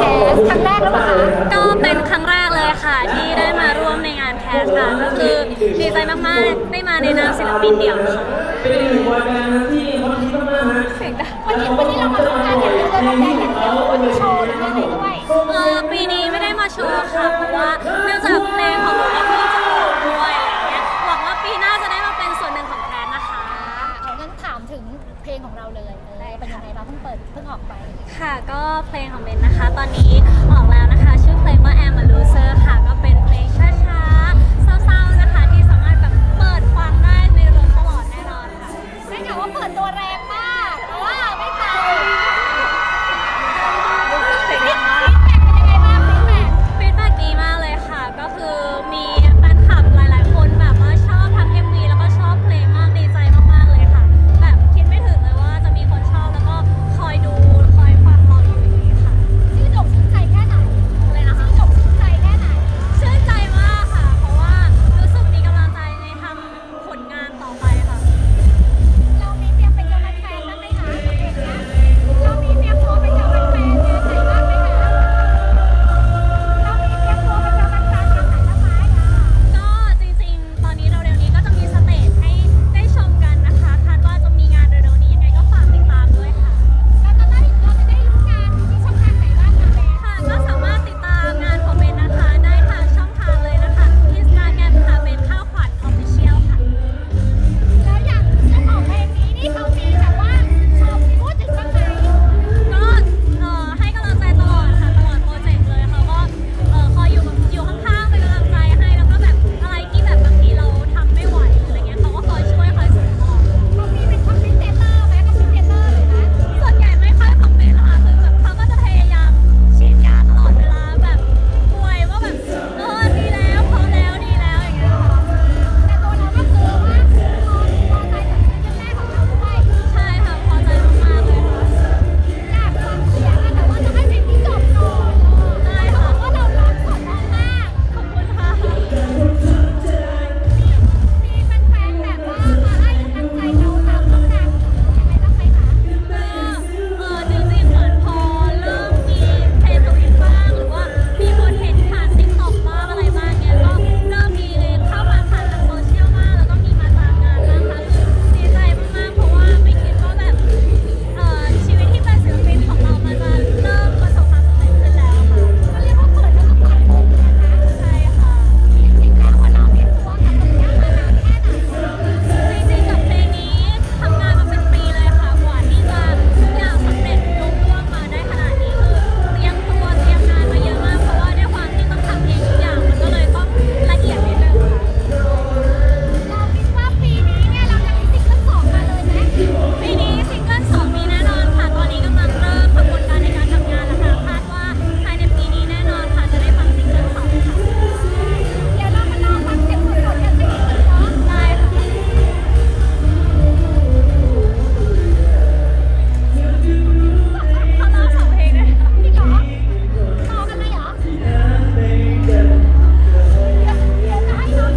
แคสครั้งแรกแล้วเหรอคะก็เป็นครั้งแรกเลยค่ะ ที่ได้มาร่วมในงานแคสค่ะ ก็คือดีใจมากๆได้มาในนามศิลปินเดี่ยวค่ะเป็นอีกหนึ่งวงการนะที่ฮอตฮิตมากๆฮะเสียงดังวันนี้วันนี้เรามาร่วมงานอย่างเดียวเลยแบบแรกอย่างเดียววันนี้โชว์หรืออะไรด้วยเออปีนี้ไม่ได้มาโชว์ค่ะเพราะว่าเนื่องจากเพลงของหนูก็เพิ่งจะออกด้วยอะไรอย่างเงี้ยหวังว่าปีหน้าจะได้มาเป็นส่วนหนึ่งของแคสนะคะ เอางั้นถามถึงเพลงของเราเลยเออเป็นยังไงบ้างเพิ่งเปิดเพิ่งออกไป ค่ะก็เพลงของเบนนะคะ ตอนนี้ออก